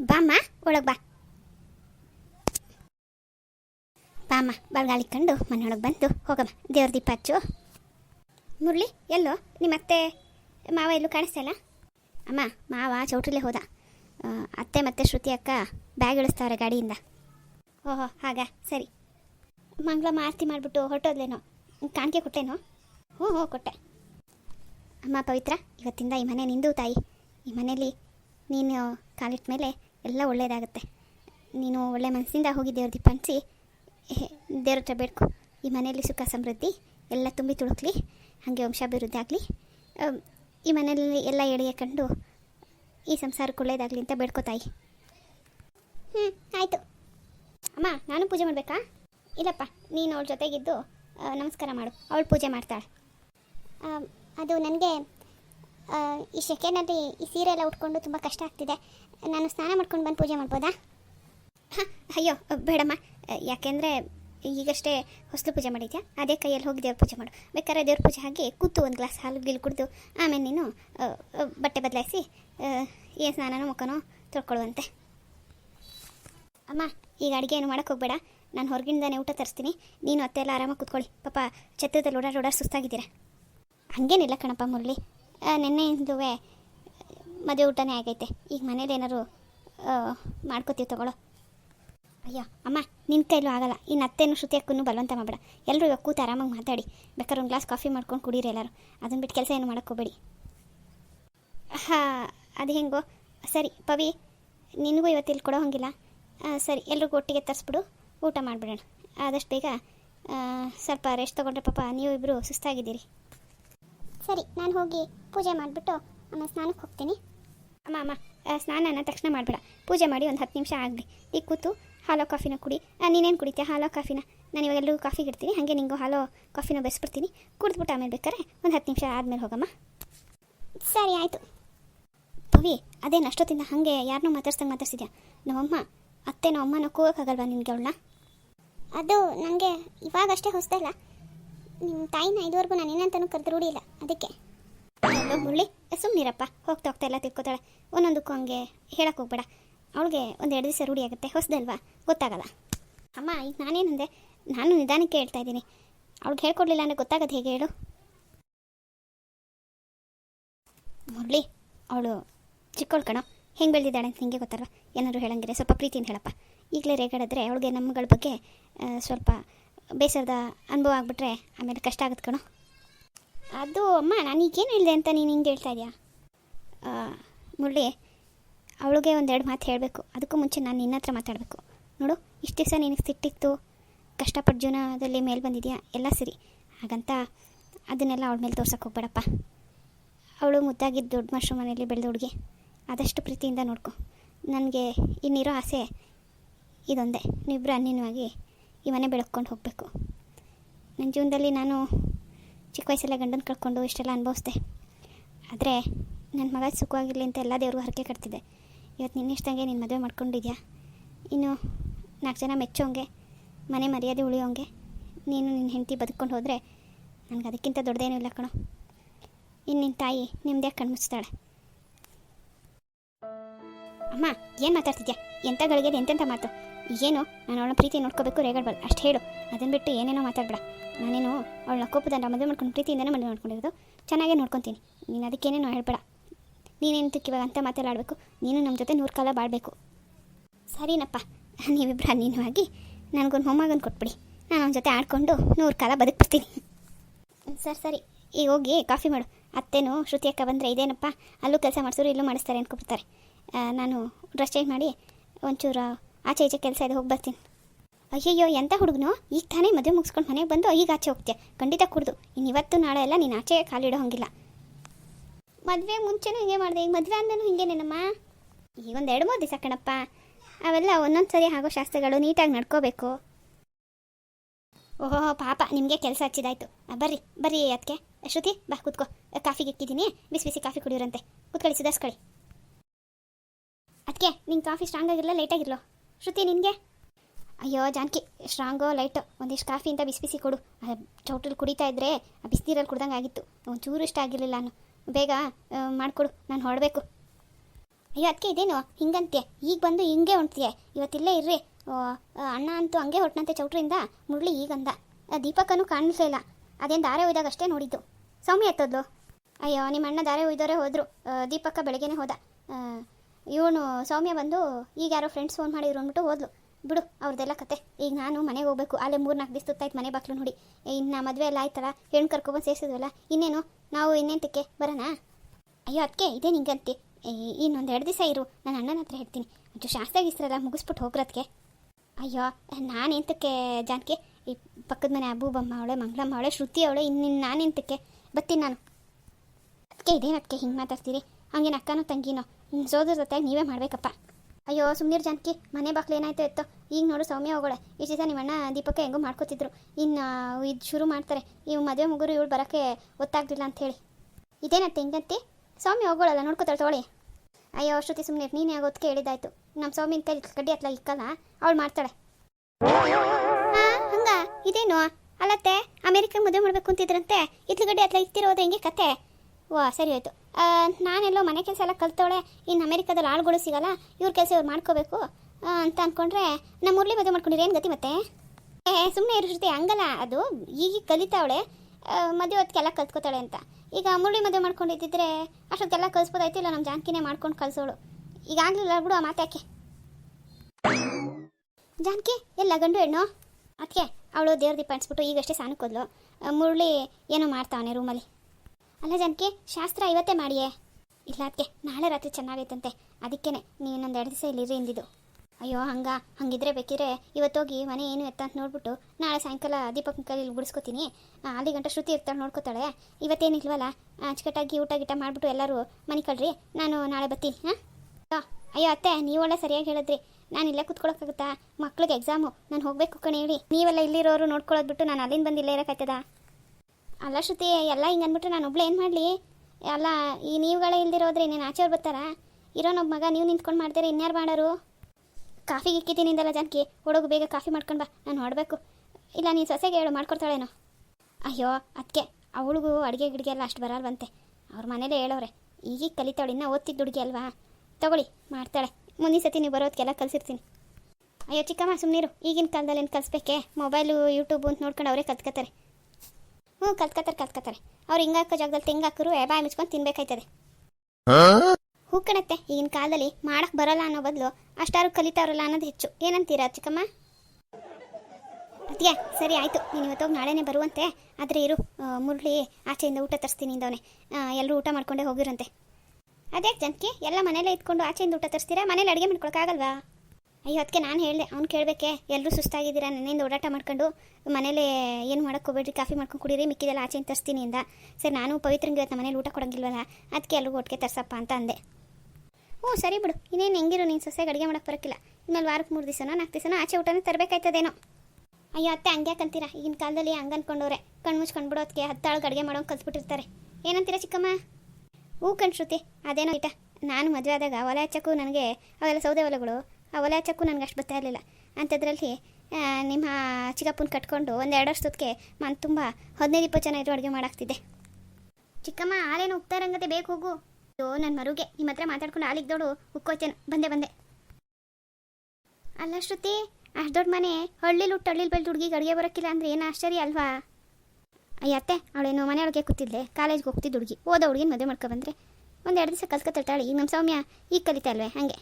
ಬಾಮ್ಮ ಒಳಗೆ ಬಾ. ಬಾಮ್ಮ ಕಂಡು ಮನೆಯೊಳಗೆ ಬಂದು ಹೋಗಮ್ಮ. ದೇವ್ರ ದೀಪ ಹಚ್ಚು. ಮುರಳಿ, ಎಲ್ಲೋ? ನಿಮ್ಮ ಅತ್ತೆ ಮಾವ ಎಲ್ಲೂ ಕಾಣಿಸ್ತಾ ಇಲ್ಲ? ಅಮ್ಮ, ಮಾವ ಚೌಟ್ರಲ್ಲೇ ಹೋದ. ಅತ್ತೆ ಮತ್ತೆ ಶ್ರುತಿ ಅಕ್ಕ ಬ್ಯಾಗ್ ಇಳಿಸ್ತಾವ್ರೆ ಗಾಡಿಯಿಂದ. ಓಹೋ, ಹಾಗ, ಸರಿ. ಮಂಗಳಮ್ಮ ಆರತಿ ಮಾಡಿಬಿಟ್ಟು ಹೊರಟೋದ್ಲೇನೋ? ಕಾಣಿಕೆ ಕೊಟ್ಟೇನೋ? ಹ್ಞೂ ಹ್ಞೂ, ಕೊಟ್ಟೆ. ಅಮ್ಮ ಪವಿತ್ರ, ಇವತ್ತಿಂದ ಈ ಮನೆ ನಿಂದು ತಾಯಿ. ಈ ಮನೇಲಿ ನೀನು ಕಾಲಿಟ್ಟ ಮೇಲೆ ಎಲ್ಲ ಒಳ್ಳೆಯದಾಗುತ್ತೆ ನೀನು ಒಳ್ಳೆ ಮನಸ್ಸಿಂದ ಹೋಗಿ ದೇವ್ರ ದೀಪ ಹಂಚಿ ದೇವ್ರ ಹತ್ರ ಬೇಡ್ಕೊ. ಈ ಮನೆಯಲ್ಲಿ ಸುಖ, ಸಮೃದ್ಧಿ, ಎಲ್ಲ ತುಂಬಿ ತುಳುಕ್ಲಿ, ಹಾಗೆ ವಂಶಾಭಿವೃದ್ಧಿ ಆಗಲಿ. ಈ ಮನೆಯಲ್ಲಿ ಎಲ್ಲ ಎಳೆಯ ಕಂಡು ಈ ಸಂಸಾರಕ್ಕೆ ಒಳ್ಳೇದಾಗಲಿ ಅಂತ ಬೇಡ್ಕೋತಾಯಿ ಹ್ಞೂ ಆಯಿತು. ಅಮ್ಮ, ನಾನು ಪೂಜೆ ಮಾಡಬೇಕಾ? ಇಲ್ಲಪ್ಪ, ನೀನು ಅವಳ ಜೊತೆಗಿದ್ದು ನಮಸ್ಕಾರ ಮಾಡು. ಅವಳು ಪೂಜೆ ಮಾಡ್ತಾಳೆ. ಅದು ನನಗೆ ಈ ಸೆಕೆಂಡಲ್ಲಿ ಈ ಸೀರೆ ಎಲ್ಲ ಉಟ್ಕೊಂಡು ತುಂಬ ಕಷ್ಟ ಆಗ್ತಿದೆ. ನಾನು ಸ್ನಾನ ಮಾಡ್ಕೊಂಡು ಬಂದು ಪೂಜೆ ಮಾಡ್ಬೋದಾ? ಹಾಂ, ಅಯ್ಯೋ, ಬೇಡಮ್ಮ. ಯಾಕೆಂದರೆ ಈಗಷ್ಟೇ ಹೊಸಲು ಪೂಜೆ ಮಾಡಿದ್ಯಾ? ಅದೇ ಕೈಯಲ್ಲಿ ಹೋಗಿ ದೇವ್ರ ಪೂಜೆ ಮಾಡು. ಬೇಕಾದ್ರೆ ದೇವ್ರ ಪೂಜೆ ಹಾಕಿ ಕೂತು ಒಂದು ಗ್ಲಾಸ್ ಹಾಲು ಗಿಲ್ ಕುಡಿದು ಆಮೇಲೆ ನೀನು ಬಟ್ಟೆ ಬದಲಾಯಿಸಿ ಏನು ಸ್ನಾನನೋ ಮುಖನೋ ತೊಳ್ಕೊಳ್ಳುವಂತೆ. ಅಮ್ಮ, ಈಗ ಅಡುಗೆ ಏನು ಮಾಡೋಕ್ಕೆ ಹೋಗಬೇಡ. ನಾನು ಹೊರಗಿಂದಾನೆ ಊಟ ತರಿಸ್ತೀನಿ. ನೀನು ಅತ್ತೆ ಎಲ್ಲ ಆರಾಮಾಗಿ ಕೂತ್ಕೊಳ್ಳಿ. ಪಾಪ, ಛತ್ರದಲ್ಲಿ ಓಡಾಡಿ ಓಡಾಡಿ ಸುಸ್ತಾಗಿದ್ದೀರಾ? ಹಂಗೇನಿಲ್ಲ ಕಣಪ್ಪ ಮುರಳಿ. ನಿನ್ನೆಯಿಂದಲೂ ಮದುವೆ ಊಟನೇ ಆಗೈತೆ. ಈಗ ಮನೇಲಿ ಏನಾರು ಮಾಡ್ಕೋತೀವಿ ತಗೊಳ್ಳೋ. ಅಯ್ಯೋ, ಅಮ್ಮ ನಿನ್ನ ಕೈಲೂ ಆಗಲ್ಲ. ಇನ್ನು ಅತ್ತೇನು ಶ್ರುತಿ ಅಕ್ಕೂ ಬಲವಂತ ಮಾಡಬೇಡ. ಎಲ್ಲರೂ ಇವಾಗ ಕೂತು ಆರಾಮಾಗಿ ಮಾತಾಡಿ. ಬೇಕಾದ್ರೆ ಒಂದು ಗ್ಲಾಸ್ ಕಾಫಿ ಮಾಡ್ಕೊಂಡು ಕುಡೀರಿ ಎಲ್ಲರೂ. ಅದನ್ನು ಬಿಟ್ಟು ಕೆಲಸ ಏನು ಮಾಡೋಕ್ಕೆ ಹೋಗ್ಬೇಡಿ. ಹಾಂ, ಅದು ಹೆಂಗೋ? ಸರಿ, ಪವಿ, ನಿನಗೂ ಇವತ್ತು ಇಲ್ಲಿ ಕೊಡೋ ಹಂಗಿಲ್ಲ. ಸರಿ, ಎಲ್ರಿಗೂ ಒಟ್ಟಿಗೆ ತರಿಸ್ಬಿಡು. ಊಟ ಮಾಡಿಬಿಡೋಣ. ಆದಷ್ಟು ಬೇಗ ಸ್ವಲ್ಪ ರೆಸ್ಟ್ ತೊಗೊಂಡ್ರೆ ಪಾಪ ನೀವು ಇಬ್ಬರು ಸುಸ್ತಾಗಿದ್ದೀರಿ. ಸರಿ, ನಾನು ಹೋಗಿ ಪೂಜೆ ಮಾಡಿಬಿಟ್ಟು ಅಮ್ಮ ಸ್ನಾನಕ್ಕೆ ಹೋಗ್ತೀನಿ. ಅಮ್ಮ ಅಮ್ಮ ಸ್ನಾನ ಸ್ನಾನನ ತಕ್ಷಣ ಮಾಡಬೇಡ. ಪೂಜೆ ಮಾಡಿ ಒಂದು ಹತ್ತು ನಿಮಿಷ ಆಗಲಿ. ಈಗ ಕೂತು ಹಾಲೋ ಕಾಫಿನ ಕುಡಿ. ನೀನೇನು ಕುಡಿತೀಯ? ಹಾಲೋ ಕಾಫಿನ? ನಾನು ಇವಾಗ ಎಲ್ಲರಿಗೂ ಕಾಫಿ ಇಡ್ತೀನಿ ಹಾಗೆ ನಿಂಗೂ ಹಾಲೋ ಕಾಫಿನ ಬೆಸ್ಬಿಡ್ತೀನಿ. ಕುಡಿದ್ಬಿಟ್ಟು ಆಮೇಲೆ ಬೇಕಾರೆ ಒಂದು ಹತ್ತು ನಿಮಿಷ ಆದಮೇಲೆ ಹೋಗಮ್ಮ. ಸರಿ, ಆಯಿತು. ಪವಿ, ಅದೇನು ಅಷ್ಟೊತ್ತಿಂದ ಹಾಗೆ ಯಾರನ್ನೂ ಮಾತಾಡ್ಸ್ದಂಗೆ ಮಾತಾಡ್ಸಿದ್ಯಾ? ನಮ್ಮಮ್ಮ ಅತ್ತೆ ನಮ್ಮಮ್ಮನ ಕೂಗೋಕ್ಕಾಗಲ್ವಾ ನಿನಗೆ ಅವಳನ್ನ? ಅದು ನನಗೆ ಇವಾಗಷ್ಟೇ ಹೊಸದಲ್ಲ ನಿಮ್ಮ ತಾಯಿನ ಇದುವರೆಗೂ ನಾನು ಏನಂತನೂ ಕರೆದು ರೂಢಿ ಇಲ್ಲ. ಅದಕ್ಕೆ. ಮುರಳಿ. ಸುಮ್ಮನಿರಪ್ಪ ಹೋಗ್ತಾ ಹೋಗ್ತಾ ಎಲ್ಲ ತಿಳ್ಕೊತಾಳೆ. ಒಂದೊಂದಕ್ಕೂ ಹಂಗೆ ಹೇಳಕ್ಕೆ ಹೋಗ್ಬೇಡ. ಅವಳಿಗೆ ಒಂದು ಎರಡು ದಿವಸ ರೂಢಿ ಆಗುತ್ತೆ. ಹೊಸದಲ್ವಾ? ಗೊತ್ತಾಗಲ್ಲ. ಅಮ್ಮ, ಈಗ ನಾನೇನಂದೆ? ನಾನು ನಿಧಾನಕ್ಕೆ ಹೇಳ್ತಾ ಇದ್ದೀನಿ. ಅವ್ಳಿಗೆ ಹೇಳ್ಕೊಡ್ಲಿಲ್ಲ ಅಂದರೆ ಗೊತ್ತಾಗೋದು ಹೇಗೆ ಹೇಳು? ಮುರಳಿ, ಅವಳು ಚಿಕ್ಕವಳು ಕಣ. ಹೆಂಗೆ ಬೆಳೆದಿದ್ದಾಳೆ ಅಂತ ನಿಂಗೆ ಗೊತ್ತಲ್ವ? ಏನಾದರೂ ಹೇಳಂಗಿದ್ರೆ ಸ್ವಲ್ಪ ಪ್ರೀತಿಯಿಂದ ಹೇಳಪ್ಪ. ಈಗಲೇ ರೇಗಾಡಿದ್ರೆ ಅವಳಿಗೆ ನಮ್ಮಗಳ ಬಗ್ಗೆ ಸ್ವಲ್ಪ ಬೇಸರದ ಅನುಭವ ಆಗಿಬಿಟ್ರೆ ಆಮೇಲೆ ಕಷ್ಟ ಆಗುತ್ತೆ ಕಣೋ. ಅದು ಅಮ್ಮ ನಾನು ಈಗೇನು ಹೇಳಿದೆ ಅಂತ ನೀನು ಹಿಂಗೆ ಹೇಳ್ತಾ ಇದೆಯಾ? ಮುರಳಿ, ಅವಳಿಗೆ ಒಂದೆರಡು ಮಾತು ಹೇಳಬೇಕು. ಅದಕ್ಕೂ ಮುಂಚೆ ನಾನು ನಿನ್ನ ಹತ್ರ ಮಾತಾಡಬೇಕು. ನೋಡು, ಇಷ್ಟು ದಿವಸ ನಿನಗೆ ಸಿಟ್ಟಿತ್ತು, ಕಷ್ಟಪಟ್ಟು ಜೀವನದಲ್ಲಿ ಮೇಲೆ ಬಂದಿದೆಯಾ? ಎಲ್ಲ ಸರಿ. ಹಾಗಂತ ಅದನ್ನೆಲ್ಲ ಅವಳ ಮೇಲೆ ತೋರ್ಸೋಕೆ ಹೋಗ್ಬೇಡಪ್ಪ. ಅವಳು ಮುದ್ದಾಗಿದ್ದು ದೊಡ್ಡ ಮಾಸ್ಟ್ರು ಮನೆಯಲ್ಲಿ ಬೆಳೆದ ಹುಡುಗಿ. ಆದಷ್ಟು ಪ್ರೀತಿಯಿಂದ ನೋಡ್ಕೊ. ನನಗೆ ಇನ್ನಿರೋ ಆಸೆ ಇದೊಂದೇ. ನೀವಿಬ್ಬರು ಅನ್ಯನ್ಯವಾಗಿ ಮನೆ ಬೆಳಕೊಂಡು ಹೋಗಬೇಕು. ನನ್ನ ಜೀವನದಲ್ಲಿ ನಾನು ಚಿಕ್ಕ ವಯಸ್ಸಲ್ಲೇ ಗಂಡನ ಕಳ್ಕೊಂಡು ಇಷ್ಟೆಲ್ಲ ಅನುಭವಿಸ್ದೆ. ಆದರೆ ನನ್ನ ಮಗ ಸುಖವಾಗಿರಲಿ ಅಂತ ಎಲ್ಲ ದೇವ್ರಿಗೂ ಹರಕೆ ಕಟ್ತಿದ್ದೆ. ಇವತ್ತು ನಿನ್ನ ಇಷ್ಟಂಗೆ ನೀನು ಮದುವೆ ಮಾಡ್ಕೊಂಡಿದ್ಯಾ? ಇನ್ನು ನಾಲ್ಕು ಜನ ಮೆಚ್ಚೋಂಗೆ, ಮನೆ ಮರ್ಯಾದೆ ಉಳಿಯೋಂಗೆ, ನೀನು ನಿನ್ನ ಹೆಂಡತಿ ಬದುಕೊಂಡು ಹೋದರೆ ನನಗೆ ಅದಕ್ಕಿಂತ ದೊಡ್ಡದೇನೂ ಇಲ್ಲ ಕಣೋ. ಇನ್ನು ನಿನ್ನ ತಾಯಿ ನಿಮ್ಮದೇ ಕಣ್ಮುಚ್ತಾಳೆ ಅಮ್ಮ, ಏನು ಮಾತಾಡ್ತಿದ್ಯಾ? ಎಂಥ ಗಳಿಗೆ ಎಂತೆಂಥ ಮಾತು? ಏನು? ನಾನು ಅವಳ ಪ್ರೀತಿ ನೋಡ್ಕೋಬೇಕು ರೇಗಾಡ್ಬಾರ್ದು ಅಷ್ಟು ಹೇಳು. ಅದನ್ನು ಬಿಟ್ಟು ಏನೇನೋ ಮಾತಾಡ್ಬೇಡ. ನಾನೇನು ಅವಳನ್ನ ಕೋಪದಂಡ ಮದುವೆ ಮಾಡ್ಕೊಂಡು ಪ್ರೀತಿಯಿಂದನೇ ಮದುವೆ ಮಾಡ್ಕೊಂಡಿರೋದು ಚೆನ್ನಾಗೇ ನೋಡ್ಕೊತೀನಿ. ನೀನು ಅದಕ್ಕೇನೇನೋ ಹೇಳ್ಬೇಡ. ನೀನೇನಂತಕ್ಕೆ ಇವಾಗ ಅಂತ ಮಾತಾಡಬೇಕು ನೀನು ನಮ್ಮ ಜೊತೆ ನೂರು ಕಾಲ ಬಾಳಬೇಕು. ಸರಿನಪ್ಪ. ನೀವಿಬ್ಬರು ನೀನು ಆಗಿ ನನಗೊಂದು ಮೊಮ್ಮಗನ ಕೊಟ್ಬಿಡಿ. ನಾನು ಅವನ ಜೊತೆ ಆಡ್ಕೊಂಡು ನೂರು ಕಾಲ ಬದುಕ್ಬಿಡ್ತೀನಿ. ಸರ್, ಸರಿ. ಈಗ ಹೋಗಿ ಕಾಫಿ ಮಾಡು. ಅತ್ತೇನು ಶ್ರುತಿ ಅಕ್ಕ ಬಂದರೆ ಇದೇನಪ್ಪ? ಅಲ್ಲೂ ಕೆಲಸ ಮಾಡಿಸೋರು ಇಲ್ಲೂ ಮಾಡಿಸ್ತಾರೆ ಅಂದ್ಕೊಬಿಡ್ತಾರೆ ನಾನು ಡ್ರೆಸ್ ಚೇಂಜ್ ಮಾಡಿ ಒಂಚೂರು ಆಚೆ ಈಚೆ ಕೆಲಸ ಇದೆ, ಹೋಗಿ ಬರ್ತೀನಿ. ಅಯ್ಯಯ್ಯೋ ಎಂಥ ಹುಡುಗನು? ಈಗ ತಾನೇ ಮದುವೆ ಮುಗಿಸ್ಕೊಂಡು ಮನೆಗೆ ಬಂದು ಈಗ ಆಚೆ ಹೋಗ್ತೀಯ? ಖಂಡಿತ ಕುಡ್ದು. ಇನ್ನು ಇವತ್ತು ನಾಳೆ ಎಲ್ಲ ನೀನು ಆಚೆ ಕಾಲಿಡೋ ಹಂಗಿಲ್ಲ. ಮದುವೆ ಮುಂಚೆನೂ ಹಿಂಗೆ ಮಾಡಿದೆ. ಈಗ ಮದುವೆ ಅಂದನು ಹಿಂಗೇನೇನಮ್ಮ? ಈಗ ಒಂದು ಎರಡು ಮೂರು ದಿವಸ ಕಣಪ್ಪ. ಅವೆಲ್ಲ ಒಂದೊಂದು ಸರಿ ಆಗೋ ಶಾಸ್ತ್ರಗಳು ನೀಟಾಗಿ ನಡ್ಕೋಬೇಕು. ಓಹೋ, ಪಾಪ, ನಿಮಗೆ ಕೆಲಸ ಹಚ್ಚಿದಾಯ್ತು. ಬರ್ರಿ ಬರ್ರಿ ಅದಕ್ಕೆ ಶ್ರುತಿ, ಬಾ, ಕೂತ್ಕೋ. ಕಾಫಿಗೆ ಇಕ್ಕಿದ್ದೀನಿ. ಬಿಸಿ ಬಿಸಿ ಕಾಫಿ ಕುಡಿಯೋರಂತೆ. ಕೂತ್ಕೊಳ್ಳಿ, ಸುಧಾರಿಸ್ಕೊಳ್ಳಿ. ಅದಕ್ಕೆ ನಿಂಗೆ ಕಾಫಿ ಸ್ಟ್ರಾಂಗ್ ಆಗಿರಲ್ಲ ಲೇಟಾಗಿರಲೋ ಶ್ರುತಿ, ನಿನಗೆ? ಅಯ್ಯೋ, ಜಾನ್ಕಿ ಸ್ಟ್ರಾಂಗು ಲೈಟು ಒಂದಿಷ್ಟು ಕಾಫಿ ಅಂತ ಬಿಸಿ ಬಿಸಿ ಕೊಡು ಚೌಟ್ರಲ್ಲಿ ಕುಡಿತಾ ಇದ್ದರೆ ಬಿಸಿನೀರಲ್ಲಿ ಕುಡ್ದಂಗೆ ಆಗಿತ್ತು. ಒಂಚೂರು ಇಷ್ಟ ಆಗಿರಲಿಲ್ಲ ನಾನು ಬೇಗ ಮಾಡಿಕೊಡು. ನಾನು ಹೊರಡಬೇಕು ಅಯ್ಯೋ ಅದಕ್ಕೆ ಇದೇನು? ಹಿಂಗಂತೆ ಈಗ ಬಂದು ಹಿಂಗೆ ಹೊಂಟ್ತೀಯ. ಇವತ್ತಿಲ್ಲೇ ಇರ್ರಿ. ಅಣ್ಣ ಅಂತೂ ಹಂಗೆ ಹೊಟ್ಟನಂತೆ ಚೌಟ್ರಿಂದ. ಮುರಳಿ ಈಗಂದ. ದೀಪಕನೂ ಕಾಣಿಸ್ಲೇ ಇಲ್ಲ. ಅದೇನು ದಾರೆ ಒಯ್ದಾಗ ಅಷ್ಟೇ ನೋಡಿದ್ದು. ಸೌಮ್ಯ ಎತ್ತದ್ಲು? ಅಯ್ಯೋ ನಿಮ್ಮ ಅಣ್ಣ ದಾರೆ ಒಯ್ದೋರೆ ಹೋದರು. ದೀಪಕ್ಕ ಬೆಳಗ್ಗೆನೇ ಹೋದ. ಇವನು ಸೌಮ್ಯ ಬಂದು, ಈಗ ಯಾರೋ ಫ್ರೆಂಡ್ಸ್ ಫೋನ್ ಮಾಡಿದ್ರು ಅಂದ್ಬಿಟ್ಟು ಹೋದ್ಲು. ಬಿಡು ಅವ್ರದ್ದೆಲ್ಲ ಕತೆ. ಈಗ ನಾನು ಮನೆಗೆ ಹೋಗ್ಬೇಕು. ಅಲ್ಲೇ ಮೂರು ನಾಲ್ಕು ದಿವಸ ತುತ್ತಾಯ್ತು ಮನೆ ಬಾಕ್ಲು ನೋಡಿ. ಇನ್ನು ಮದುವೆ ಎಲ್ಲ ಆಯ್ತಲ್ಲ? ಹೆಣ್ಣು ಕರ್ಕೊಬಂದು ಸೇರಿಸಿದ್ವಲ್ಲ? ಇನ್ನೇನು? ನಾವು ಇನ್ನೇಂತಕ್ಕೆ ಬರೋಣ ಅಯ್ಯೋ ಅದಕ್ಕೆ ಇದೇ ನಿಂಗಂತೆ ಇನ್ನೊಂದು ಎರಡು ದಿವಸ ಇರು. ನನ್ನ ಅಣ್ಣನ ಹತ್ರ ಹೇಳ್ತೀನಿ. ಒಂಚೂರು ಶಾಸ್ತ್ರ ಗೀಸ್ತ್ರಲ್ಲ ಮುಗಿಸ್ಬಿಟ್ಟು ಹೋಗ್ರದಕ್ಕೆ ಅಯ್ಯೋ, ನಾನು ಎಂತಕ್ಕೆ ಜಾನಕಿ? ಈ ಪಕ್ಕದ ಮನೆ ಅಬ್ಬೂಬಮ್ಮ ಅವಳೆ ಮಂಗಳಮ್ಮ ಅವಳೆ, ಶ್ರುತಿ ಅವಳೆ ಇನ್ನು ನಾನೆಂತಕ್ಕೆ ಬರ್ತೀನಿ ನಾನು. ಅದಕ್ಕೆ ಇದೇನು ಅದಕ್ಕೆ ಹಿಂಗೆ ಮಾತಾಡ್ತೀರಿ? ಹಂಗೇನು ಅಕ್ಕನೋ ತಂಗಿನೋ. ಸೋದ್ರ ಜೊತೆಗೆ ನೀವೇ ಮಾಡಬೇಕಪ್ಪ. ಅಯ್ಯೋ, ಸುಮ್ನೀರ್ ಜಾನಕಿ. ಮನೆ ಬಾಕ್ಲು ಏನಾಯ್ತು ಇತ್ತು. ಈಗ ನೋಡು ಸೌಮ್ಯ ಹೋಗೋಳೆ. ಈ ದಿವಸ ನಿಮ್ಮ ಅಣ್ಣ ದೀಪಕ್ಕೆ ಹೆಂಗೋ ಮಾಡ್ಕೋತಿದ್ರು. ಇನ್ನು ಇದು ಶುರು ಮಾಡ್ತಾರೆ. ಇವು ಮದುವೆ ಮುಗುರು ಇವಳು ಬರೋಕ್ಕೆ ಗೊತ್ತಾಗ್ಲಿಲ್ಲ ಹೇಳಿ ಇದೇನತ್ತೆ ಹಿಂಗಂತಿ? ಸೌಮ್ಯ ಹೋಗೋಳಲ್ಲ, ನೋಡ್ಕೋತಾಳೆ ತಗೊಳ್ಳಿ ಅಯ್ಯೋ ಅಷ್ಟೊತ್ತಿ ಸುಮ್ಮನೆ ನೀನೇ ಆಗೋದಕ್ಕೆ ಹೇಳಿದಾಯ್ತು ನಮ್ಮ ಸೌಮ್ಯನ ಕೈ ಕಡ್ಡಿ ಹತ್ಲ ಇಕ್ಕಲ್ಲ, ಅವಳು ಮಾಡ್ತಾಳೆ. ಹಾ, ಹಂಗ? ಇದೇನು? ಅಲ್ಲತ್ತೆ, ಅಮೇರಿಕಾಗೆ ಮದುವೆ ಮಾಡ್ಬೇಕು ಅಂತಿದ್ರಂತೆ. ಇತ್ಲು ಗಡ್ಡೆ ಹತ್ಲ ಇತ್ತಿರೋದು ಹೆಂಗೆ ಕತೆ? ವಾ ಸರಿ ಆಯಿತು. ನಾನೆಲ್ಲೋ ಮನೆ ಕೆಲಸ ಎಲ್ಲ ಕಲ್ತವಳೆ. ಇನ್ನು ಅಮೆರಿಕಾದಲ್ಲಿ ಆಳುಗಳು ಸಿಗಲ್ಲ. ಇವ್ರ ಕೆಲಸ ಇವ್ರು ಮಾಡ್ಕೋಬೇಕು. ಅಂತ ಅಂದ್ಕೊಂಡ್ರೆ ನಮ್ಮ ಮುರಳಿ ಮದುವೆ ಮಾಡ್ಕೊಂಡಿರಿ, ಏನು ಗತಿ ಮತ್ತೆ? ಏ ಸುಮ್ಮನೆ ಇರೋ ಜೊತೆ ಹಂಗಲ್ಲ. ಅದು ಈಗ ಕಲಿತಾವಳೆ. ಮದುವೆ ಹೊತ್ತಿಗೆಲ್ಲ ಕಲ್ತ್ಕೋತಾಳೆ ಅಂತ. ಈಗ ಮುರಳಿ ಮದುವೆ ಮಾಡ್ಕೊಂಡಿದ್ದಿದ್ರೆ ಅಷ್ಟೊತ್ತಿಗೆಲ್ಲ ಕಲಿಸ್ಬೋದಾಯ್ತು ಇಲ್ಲ ನಮ್ಮ ಜಾನ್ಕಿನೇ ಮಾಡ್ಕೊಂಡು ಕಲಿಸೋಳು ಈಗ ಆಗ್ಲಿಲ್ಲ ಬಿಡು ಆ ಮಾತಾಕೆ ಜಾನ್ಕಿ, ಎಲ್ಲ ಗಂಡು ಹೆಣ್ಣು? ಅದಕ್ಕೆ ಅವಳು ದೇವ್ರ ದೀಪ ಅನ್ಸ್ಬಿಟ್ಟು ಈಗಷ್ಟೇ ಸಾನಕ್ಕೆ ಹೋದ್ಲು. ಮುರಳಿ ಏನೋ ಮಾಡ್ತಾವನೆ ರೂಮಲ್ಲಿ ಅಲ್ಲ ಜನಕ್ಕೆ ಶಾಸ್ತ್ರ ಇವತ್ತೇ ಮಾಡಿಯೇ? ಇಲ್ಲ ಅದಕ್ಕೆ ನಾಳೆ ರಾತ್ರಿ ಚೆನ್ನಾಗೈತಂತೆ. ಅದಕ್ಕೇನೆ ಇನ್ನೊಂದು ಎರಡು ದಿವಸ ಇಲ್ಲಿರಿ ಎಂದಿದ್ದು ಅಯ್ಯೋ, ಹಂಗ, ಹಂಗಿದ್ರೆ ಬೇಕಿದ್ರೆ ಇವತ್ತೋಗಿ ಮನೆ ಏನು ಎತ್ತ ಅಂತ ನೋಡ್ಬಿಟ್ಟು ನಾಳೆ ಸಾಯಂಕಾಲ ದೀಪಕ್ ಕೈಲಿ ಗುಡಿಸ್ಕೊತೀನಿ. ಅಲ್ಲಿ ಗಂಟ ಶ್ರುತಿ ಇರ್ತಾಳೆ ನೋಡ್ಕೋತಾಳೆ. ಇವತ್ತೇನಿಲ್ವಲ್ಲ ಅಚ್ಚುಕಟ್ಟಾಗಿ ಊಟ ಗಿಟ ಮಾಡಿಬಿಟ್ಟು ಎಲ್ಲರೂ ಮನೆ ಕಳ್ರಿ, ನಾನು ನಾಳೆ ಬರ್ತೀನಿ, ಹಾಂ? ಅಯ್ಯೋ ಅತ್ತೆ ನೀವೊಳ್ಳೆ ಸರಿಯಾಗಿ ಹೇಳಿದ್ರಿ. ನಾನು ಇಲ್ಲೇ ಕುತ್ಕೊಳಕ್ಕಾಗುತ್ತಾ? ಮಕ್ಳಿಗೆ ಎಕ್ಸಾಮು ನಾನು ಹೋಗ್ಬೇಕು ಕಣೆ, ಹೇಳಿ. ನೀವೆಲ್ಲ ಇಲ್ಲಿರೋರು ನೋಡ್ಕೊಳ್ಳೋದು ಬಿಟ್ಟು ನಾನು ಅಲ್ಲಿಂದ ಬಂದಿಲ್ಲ ಇರೋಕ್ಕಾಯ್ತದ ಅಲ್ಲ ಶ್ರುತಿ, ಎಲ್ಲ ಹಿಂಗೆ ಅಂದ್ಬಿಟ್ರೆ ನಾನು ಒಬ್ಳು ಏನು ಮಾಡಲಿ? ಅಲ್ಲ, ಈ ನೀವುಗಳೇ ಇಲ್ದಿರೋದ್ರೆ ನೀನು ಆಚೆಯವ್ರು ಬರ್ತಾರಾ? ಇರೋನೊಬ್ಬ ಮಗ, ನೀವು ನಿಂತ್ಕೊಂಡು ಮಾಡ್ತೀರಿ ಇನ್ಯಾರು ಮಾಡೋರು ಕಾಫಿಗೆ ಇಕ್ಕಿದ್ದೀನಿಂದಲ್ಲ ಜಾನಕಿ ಹುಡುಗ ಬೇಗ ಕಾಫಿ ಮಾಡ್ಕೊಂಡು ಬಾ, ನಾನು ಹೊಡಬೇಕು ಇಲ್ಲ, ನೀನು ಸೊಸೆಗೆ ಹೇಳು, ಮಾಡ್ಕೊಡ್ತಾಳೇನೋ? ಅಯ್ಯೋ ಅದಕ್ಕೆ ಅವಳಿಗೂ ಅಡುಗೆ ಗಿಡಿಗೆ ಎಲ್ಲ ಅಷ್ಟು ಬರಲ್ವಂತೆ. ಅವ್ರ ಮನೇಲೇ ಹೇಳೋರೆ, ಈಗೀಗ ಕಲಿತಾವಳು ಇನ್ನೂ ಓದ್ತಿದ್ದ ಹುಡುಗಿ ಅಲ್ವಾ? ತಗೊಳ್ಳಿ, ಮಾಡ್ತಾಳೆ. ಮುಂದಿನ ಸತಿ ನೀವು ಬರೋದಕ್ಕೆಲ್ಲ ಕಲಿಸಿರ್ತೀನಿ. ಅಯ್ಯೋ, ಚಿಕ್ಕಮ್ಮ ಸುಮ್ಮನಿರು ಈಗಿನ ಕಾಲದಲ್ಲಿ ಏನು ಕಲಿಸ್ಬೇಕೆ? ಮೊಬೈಲು, ಯೂಟ್ಯೂಬು ಅಂತ ನೋಡ್ಕೊಂಡು ಅವರೇ ಕಲ್ತ್ಕೊತಾರೆ ಹ್ಞೂ, ಕಲ್ತ್ಕೋತಾರೆ ಕಲ್ತ್ಕೋತಾರೆ. ಅವ್ರು ಹಿಂಗಾಕೋ ಜಾಗದಲ್ಲಿ ತೆಂಗು ಹಾಕರು ಬಾಯಿ ಮುಚ್ಕೊಂಡು ತಿನ್ಬೇಕಾಯ್ತದೆ. ಹೂ ಕಣತ್ತೆ, ಈಗಿನ ಕಾಲದಲ್ಲಿ ಮಾಡಕ್ಕೆ ಬರಲ್ಲ ಅನ್ನೋ ಬದಲು ಅಷ್ಟಾರು ಕಲಿತಾವ್ರಲ್ಲ ಅನ್ನೋದು ಹೆಚ್ಚು. ಏನಂತೀರಾ ಚಿಕ್ಕಮ್ಮ? ಅದ್ಯಾ ಸರಿ ಆಯಿತು. ನೀನು ಇವತ್ತೋಗಿ ನಾಳೆನೇ ಬರುವಂತೆ, ಆದರೆ ಇರು ಮುರುಳಿ ಆಚೆಯಿಂದ ಊಟ ತರಿಸ್ತೀನಿ ಇಂದವನೆ ಎಲ್ಲರೂ ಊಟ ಮಾಡ್ಕೊಂಡೇ ಹೋಗಿರಂತೆ. ಅದೇ ಜನಕ್ಕೆ ಎಲ್ಲ ಮನೇಲೇ ಇದ್ಕೊಂಡು ಆಚೆಯಿಂದ ಊಟ ತರಿಸ್ತೀರಾ? ಮನೇಲಿ ಅಡುಗೆ ಮಾಡ್ಕೊಳಕ್ಕಾಗಲ್ವಾ? ಅಯ್ಯೋ ನಾನು ಹೇಳಿದೆ, ಅವ್ನು ಕೇಳಬೇಕೆ ಎಲ್ಲರೂ ಸುಸ್ತಾಗಿದ್ದೀರಾ ನನ್ನಿಂದ ಓಡಾಟ ಮಾಡ್ಕೊಂಡು ಮನೇಲಿ ಏನು ಹೋಗ್ಬೇಡ್ರಿ, ಕಾಫಿ ಮಾಡ್ಕೊಂಡು ಕುಡೀರಿ, ಮಿಕ್ಕಿದೆಲ್ಲ ಆಚೆಯಿಂದ ತರಿಸ್ತೀನಿ ಅಂದ ಸರಿ, ನಾನು ಪವಿತ್ರಂಗೆ ಇವತ್ತು ಮನೇಲಿ ಊಟ ಕೊಡೋಂಗಿಲ್ವಲ್ಲ ಅದಕ್ಕೆ ಎಲ್ಲರೂ ಒಟ್ಟಿಗೆ ತರ್ಸಪ್ಪ ಅಂತ ಅಂದೆ. ಹ್ಞೂ ಸರಿ ಬಿಡು, ಇನ್ನೇನು ಹೆಂಗಿರು ನೀನು ಸೊಸೆಗೆ ಅಡುಗೆ ಮಾಡಕ್ಕೆ ಬರೋಕ್ಕಿಲ್ಲ. ಇನ್ಮೇಲೆ ವಾರಕ್ಕೆ ಮೂರು ದಿವಸನೋ, ನಾಲ್ಕು ದಿವಸನೋ ಆಚೆ ಊಟನೇ ತರಬೇಕಾಯ್ತದೇನೋ. ಅಯ್ಯೋ, ಅತ್ತೆ ಹಂಗೆ ಅಂತೀರಾ ಈಗಿನ ಕಾಲದಲ್ಲಿ ಹಂಗೆ ಅನ್ಕೊಂಡವ್ರೆ ಕಣ್ಣು ಅದಕ್ಕೆ ಹತ್ತಾಳು ಅಡುಗೆ ಮಾಡೋಂಗೆ ಕಲ್ತ್ಬಿಟ್ಟಿರ್ತಾರೆ. ಏನಂತೀರಾ ಚಿಕ್ಕಮ್ಮ? ಹೂ ಕಣ್ ಶ್ರುತಿ, ಅದೇನೋ ಇಟ ನಾನು ಮದುವೆ ಆದಾಗ ಒಲೆ ಹಚ್ಚಕ್ಕೂ ನನಗೆ ಅವೆಲ್ಲ ಸೌದೆ ಒಲೆಗಳು ಆ ಒಲೆ ಹಚ್ಚಕ್ಕೂ ನನಗೆ ಅಷ್ಟು ಬರ್ತಾ ಇರಲಿಲ್ಲ. ಅಂಥದ್ರಲ್ಲಿ ನಿಮ್ಮ ಚಿಕ್ಕಪ್ಪನ ಕಟ್ಕೊಂಡು ಒಂದು ಎರಡು ವರ್ಷದಕ್ಕೆ ನಾನು ತುಂಬ ಹದಿನೈದು, ಇಪ್ಪತ್ತು ಜನ ಇರೋ ಅಡುಗೆ ಮಾಡಾಕ್ತಿದ್ದೆ. ಚಿಕ್ಕಮ್ಮ, ಹಾಲೇನು ಉಪ್ತಾ ಇರಂಗತೆ ಬೇಕು ಹೋಗು. ಅಯ್ಯೋ ನನ್ನ ಮರುಗೆ ನಿಮ್ಮ ಹತ್ರ ಮಾತಾಡ್ಕೊಂಡು ಹಾಲಿಗ್ದೋಡು ಉಕ್ಕೋತೇನು. ಬಂದೆ ಬಂದೆ. ಅಲ್ಲ ಶ್ರುತಿ, ಅಷ್ಟು ದೊಡ್ಡ ಮನೆ, ಹಳ್ಳಿಲಿ ಹುಟ್ಟು ಹಳ್ಳಿಲಿ ಬೆಳೆದು ಹುಡುಗಿಗೆ ಅಡುಗೆ ಬರೋಕ್ಕಿಲ್ಲ ಅಂದರೆ ಏನು ಆಶ್ಚರ್ಯ ಅಲ್ವಾ? ಅಯ್ಯ ಅತ್ತೆ, ಅವಳೇನು ಮನೆಯೊಳಗೆ ಕೂತಿದ್ಲೆ, ಕಾಲೇಜ್ಗೆ ಹೋಗ್ತಿದ್ದ ಹುಡುಗಿ. ಓದೋ ಹುಡುಗಿನ ಮದುವೆ ಮಾಡ್ಕೊಬಂದ್ರೆ ಒಂದು ಎರಡು ದಿವಸ ಕಲ್ತ್ಕೊತಾಳೆ ಈಗ ನಮ್ಮ ಸೌಮ್ಯ ಈಗ ಕಲಿತಾ ಅಲ್ವೇ ಹಾಗೆ.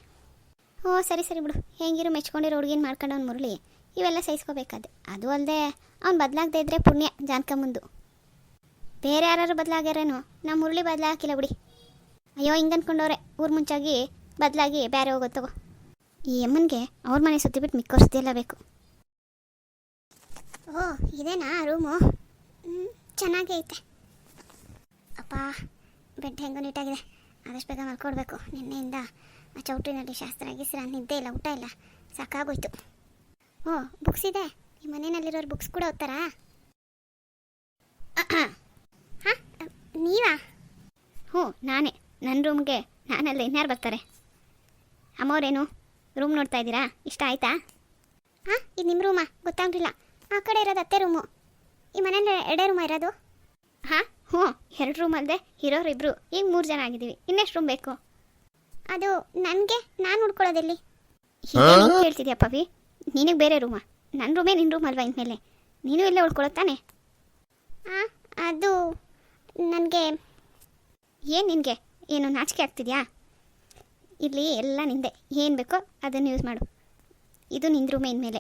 ಓ, ಸರಿ ಸರಿ ಬಿಡು. ಹೆಂಗಿರು ಮೆಚ್ಕೊಂಡಿರೋ ಹುಡುಗಿನ ಮಾಡ್ಕೊಂಡವ್ನು ಮುರಳಿ. ಇವೆಲ್ಲ ಸಹಿಸ್ಕೋಬೇಕಾದೆ ಅದು ಅಲ್ಲದೆ ಅವ್ನು ಬದಲಾಗದೇ ಇದ್ದರೆ ಪುಣ್ಯ ಜಾನ್ಕ ಮುಂದು ಬೇರೆ ಯಾರು ಬದಲಾಗ್ಯಾರೇನೋ? ನಮ್ಮ ಮುರಳಿ ಬದಲಾಗಿಲ್ಲ ಬಿಡಿ. ಅಯ್ಯೋ ಹಿಂಗೆ ಅನ್ಕೊಂಡವ್ರೆ ಊರು ಮುಂಚಾಗಿ ಬದಲಾಗಿ ಬೇರೆ ತಗೋ. ಈ ಅಮ್ಮನಿಗೆ ಅವ್ರ ಮನೆ ಸುತ್ತಿ ಬಿಟ್ಟು ಮಿಕ್ಕವ್ರ ಬೇಕು. ಓ, ಇದೇನಾ ರೂಮು? ಚೆನ್ನಾಗೇ ಐತೆ. ಅಪ್ಪ, ಬೆಡ್ ಹೆಂಗೋ ನೀಟಾಗಿದೆ. ಆದಷ್ಟು ಬೇಗ ಮಲ್ಕೊಡ್ಬೇಕು. ನಿನ್ನೆಯಿಂದ ಆ ಚೌಟ್ರಿನಲ್ಲಿ ಶಾಸ್ತ್ರ ಗೀಸ್ರ ನಿದ್ದೆ ಇಲ್ಲ, ಊಟ ಇಲ್ಲ. ಸಾಕಾಗೋಯ್ತು. ಓ ಬುಕ್ಸ್ ಇದೆ? ಈ ಮನೆಯಲ್ಲಿರೋರು ಬುಕ್ಸ್ ಕೂಡ ಓದ್ತಾರಾ? ಹಾಂ, ನೀವಾ? ಹ್ಞೂ, ನಾನೇ. ನನ್ನ ರೂಮ್ಗೆ ನಾನಲ್ಲಿ ಇನ್ಯಾರು ಬರ್ತಾರೆ? ಅಮ್ಮವ್ರೇನು? ರೂಮ್ ನೋಡ್ತಾ ಇದ್ದೀರಾ? ಇಷ್ಟ ಆಯ್ತಾ? ಹಾಂ, ಇದು ನಿಮ್ಮ ರೂಮಾ ಗೊತ್ತಾಗಲಿಲ್ಲ. ಆ ಕಡೆ ಇರೋದು ಅತ್ತೆ ರೂಮು ಈ ಮನೇಲಿ ಎರಡೇ ರೂಮ ಇರೋದು? ಹಾಂ, ಹ್ಞೂ. ಎರಡು ರೂಮ್ ಅಲ್ಲದೆ ಇರೋರು ಇಬ್ಬರು ಈಗ ಮೂರು ಜನ ಆಗಿದ್ದೀವಿ. ಇನ್ನೆಷ್ಟು ರೂಮ್ ಬೇಕು? ಅದು ನನಗೆ ನಾನು ಉಳ್ಕೊಳ್ಳೋದೆಲ್ಲಿ. ಹೇಳ್ತಿದ್ಯಾ ಪವಿ? ನಿನಗೆ ಬೇರೆ ರೂಮಾ. ನನ್ನ ರೂಮೇ ನಿನ್ನ ರೂಮ್ ಅಲ್ವಾ ಇನ್ಮೇಲೆ? ನೀನು ಇಲ್ಲೇ ತಾನೆ? ಹಾಂ ಅದು ನನಗೆ ಏನು ನಿನಗೆ? ಏನು ನಾಚಿಕೆ ಆಗ್ತಿದ್ಯಾ? ಇಲ್ಲಿ ಎಲ್ಲ ನಿಂದೆ. ಏನು ಬೇಕೋ ಅದನ್ನು ಯೂಸ್ ಮಾಡು. ಇದು ನಿನ್ನ ರೂಮೇ ಇನ್ಮೇಲೆ.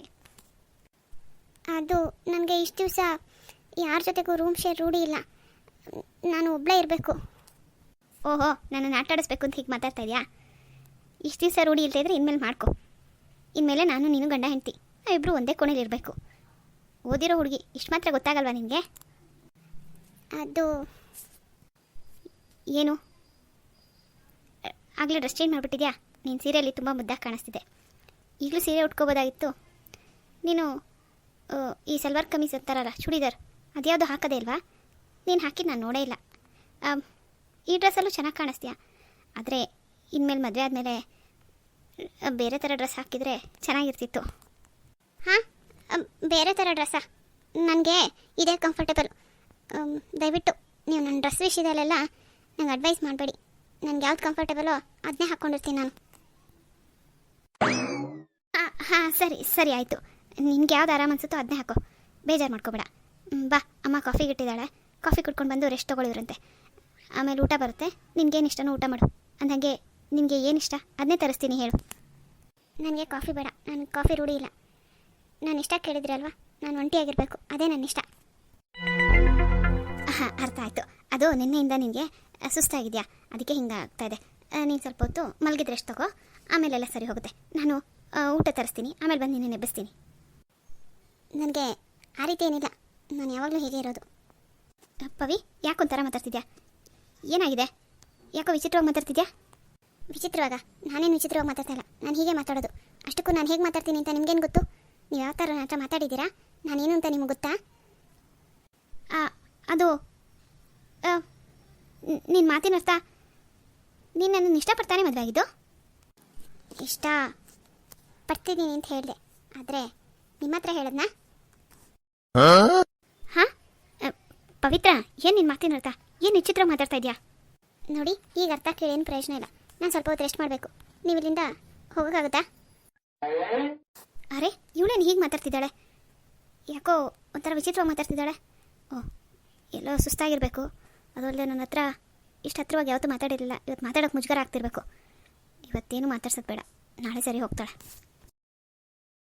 ಅದು ನನಗೆ ಇಷ್ಟು ದಿವಸ ಯಾರ ಜೊತೆಗೂ ರೂಮ್ ಶೇರ್ ರೂಢಿ ಇಲ್ಲ. ನಾನು ಒಬ್ಬಳೇ ಇರಬೇಕು. ಓಹೋ ನನ್ನನ್ನು ಆಟಾಡಿಸ್ಬೇಕು ಅಂತ ಹೀಗೆ ಮಾತಾಡ್ತಾ ಇದೆಯಾ? ಇಷ್ಟು ದಿವಸ ರೂಢಿ ಇಲ್ಲದೆ ಇದ್ರೆ ಇನ್ಮೇಲೆ ಮಾಡ್ಕೊ. ಇನ್ಮೇಲೆ ನಾನು, ನೀನು ಗಂಡ, ಹೆಂಡ್ತಿ ನಾವಿಬ್ಬರು ಒಂದೇ ಕೋಣೆಲಿರಬೇಕು ಓದಿರೋ ಹುಡುಗಿ ಇಷ್ಟು ಮಾತ್ರ ಗೊತ್ತಾಗಲ್ವಾ ನಿನಗೆ? ಅದು ಏನು? ಆಗಲೇ ಡ್ರೆಸ್ ಚೇಂಜ್ ಮಾಡಿಬಿಟ್ಟಿದ್ಯಾ? ನೀನು ಸೀರೆಯಲ್ಲಿ ತುಂಬ ಮುದ್ದಾಗಿ ಕಾಣಿಸ್ತಿದೆ. ಈಗಲೂ ಸೀರೆ ಉಟ್ಕೋಬೋದಾಗಿತ್ತು? ನೀನು ಈ ಸಲ್ವಾರ್ ಕಮೀಸ್ ಅಂತಾರಲ್ಲ ಚೂಡಿದಾರ್, ಅದ್ಯಾವುದು ಹಾಕೋದೇ ಇಲ್ವಾ? ನೀನು ಹಾಕಿದ್ದು ನಾನು ನೋಡೇ ಇಲ್ಲ. ಈ ಡ್ರೆಸ್ಸಲ್ಲೂ ಚೆನ್ನಾಗಿ ಕಾಣಿಸ್ತೀಯಾ? ಆದರೆ ಇನ್ಮೇಲೆ ಮದುವೆ ಆದಮೇಲೆ ಬೇರೆ ಥರ ಡ್ರೆಸ್ ಹಾಕಿದರೆ ಚೆನ್ನಾಗಿರ್ತಿತ್ತು. ಹಾಂ? ಬೇರೆ ಥರ ಡ್ರೆಸ್ಸಾ? ನನಗೆ ಇದೇ ಕಂಫರ್ಟೇಬಲ್ ದಯವಿಟ್ಟು ನೀವು ನನ್ನ ಡ್ರೆಸ್ ವಿಷಯದಲ್ಲೆಲ್ಲ ನಂಗೆ ಅಡ್ವೈಸ್ ಮಾಡಬೇಡಿ. ನನಗೆ ಯಾವ್ದು ಕಂಫರ್ಟೇಬಲೋ ಅದನ್ನೇ ಹಾಕ್ಕೊಂಡಿರ್ತೀನಿ ನಾನು. ಹಾಂ ಹಾಂ ಸರಿ ಸರಿ ಆಯಿತು. ನಿನ್ಗೆ ಯಾವ್ದು ಆರಾಮ ಅನ್ಸುತ್ತೋ ಅದನ್ನೇ ಹಾಕೋ. ಬೇಜಾರು ಮಾಡ್ಕೋಬೇಡ. ಬಾ ಅಮ್ಮ ಕಾಫಿ ಇಟ್ಟಿದ್ದಾಳೆ ಕಾಫಿ ಕುಡ್ಕೊಂಡು ಬಂದು ರೆಸ್ಟ್ ತೊಗೊಳಿವ್ರಂತೆ ಆಮೇಲೆ ಊಟ ಬರುತ್ತೆ. ನಿನ್ಗೇನು ಇಷ್ಟನೋ ಊಟ ಮಾಡು. ಅಂದಂಗೆ ನಿನಗೆ ಏನಿಷ್ಟ ಅದನ್ನೇ ತರಿಸ್ತೀನಿ, ಹೇಳು. ನನಗೆ ಕಾಫಿ ಬೇಡ. ನನಗೆ ಕಾಫಿ ರೂಢಿ ಇಲ್ಲ. ನಾನು ಇಷ್ಟ ಕೇಳಿದ್ರಲ್ವಾ ನಾನು ಒಂಟಿಯಾಗಿರಬೇಕು. ಅದೇ ನನ್ನ ಇಷ್ಟ. ಹಾಂ ಅರ್ಥ ಆಯಿತು. ಅದು ನಿನ್ನೆಯಿಂದ ನಿನಗೆ ಸುಸ್ತಾಗಿದೆಯಾ? ಅದಕ್ಕೆ ಹಿಂಗೆ ಆಗ್ತಾ ಇದೆ ನೀನು ಸ್ವಲ್ಪ ಹೊತ್ತು ಮಲಗಿದ್ರೆ ಎಷ್ಟು ತಗೋ? ಆಮೇಲೆಲ್ಲ ಸರಿ ಹೋಗುತ್ತೆ. ನಾನು ಊಟ ತರಿಸ್ತೀನಿ. ಆಮೇಲೆ ಬಂದು ನಿನ್ನೆ ನೆಬ್ಬಿಸ್ತೀನಿ. ನನಗೆ ಆ ರೀತಿ ಏನಿಲ್ಲ. ನಾನು ಯಾವಾಗಲೂ ಹೇಗೆ ಇರೋದು. ಪವಿ ಯಾಕೊಂಥರ ಮಾತಾಡ್ತಿದ್ಯಾ? ಏನಾಗಿದೆ? ಯಾಕೋ ವಿಚಿತ್ರವಾಗಿ ಮಾತಾಡ್ತಿದ್ಯಾ? ವಿಚಿತ್ರವಾಗ. ನಾನೇನು ವಿಚಿತ್ರವಾಗಿ ಮಾತಾಡ್ತಾ ಇಲ್ಲ. ನಾನು ಹೀಗೆ ಮಾತಾಡೋದು. ಅಷ್ಟಕ್ಕೂ ನಾನು ಹೇಗೆ ಮಾತಾಡ್ತೀನಿ ಅಂತ ನಿಮ್ಗೇನು ಗೊತ್ತು? ನೀವು ಯಾವ ಥರ ಹತ್ರ ಮಾತಾಡಿದ್ದೀರಾ? ನಾನೇನು ಅಂತ ನಿಮಗೆ ಗೊತ್ತಾ? ಆ, ಅದು ನಿನ್ನ ಮಾತಿನ ಅರ್ಥ? ನೀನು ನನ್ನನ್ನು ಇಷ್ಟಪಡ್ತಾನೆ ಮದುವೆ ಆಗಿದ್ದು? ಇಷ್ಟ ಪಡ್ತಿದ್ದೀನಿ ಅಂತ ಹೇಳಿದೆ. ಆದರೆ ನಿಮ್ಮ ಹತ್ರ ಹೇಳದ್ನಾ? ಹಾಂ? ಪವಿತ್ರ ಏನು ನಿನ್ನ ಮಾತಿನ ಅರ್ಥ? ಏನು ವಿಚಿತ್ರ ಮಾತಾಡ್ತಾ ಇದೆಯಾ? ನೋಡಿ ಈಗ ಅರ್ಥ ಕೇಳಿ ಏನು ಪ್ರಯೋಜನ ಇಲ್ಲ. ನಾನು ಸ್ವಲ್ಪ ಹೊತ್ತು ರೆಸ್ಟ್ ಮಾಡಬೇಕು. ನೀವು ಇಲ್ಲಿಂದ ಹೋಗೋಕ್ಕಾಗುತ್ತಾ? ಅರೆ, ಇವಳೇನು ಹೀಗೆ ಮಾತಾಡ್ತಿದ್ದಾಳೆ? ಯಾಕೋ ಒಂಥರ ವಿಚಿತ್ರವಾಗಿ ಮಾತಾಡ್ತಿದ್ದಾಳೆ? ಓ, ಎಲ್ಲೋ ಸುಸ್ತಾಗಿರಬೇಕು. ಅದು ಅಲ್ಲದೆ ನನ್ನ ಹತ್ರ ಇಷ್ಟು ಹತ್ರವಾಗಿ ಯಾವತ್ತೂ ಮಾತಾಡಿರಲಿಲ್ಲ. ಇವತ್ತು ಮಾತಾಡೋಕೆ ಮುಜುಗರ ಆಗ್ತಿರ್ಬೇಕು. ಇವತ್ತೇನು ಮಾತಾಡ್ಸೋದು ಬೇಡ. ನಾಳೆ ಸರಿ ಹೋಗ್ತಾಳೆ.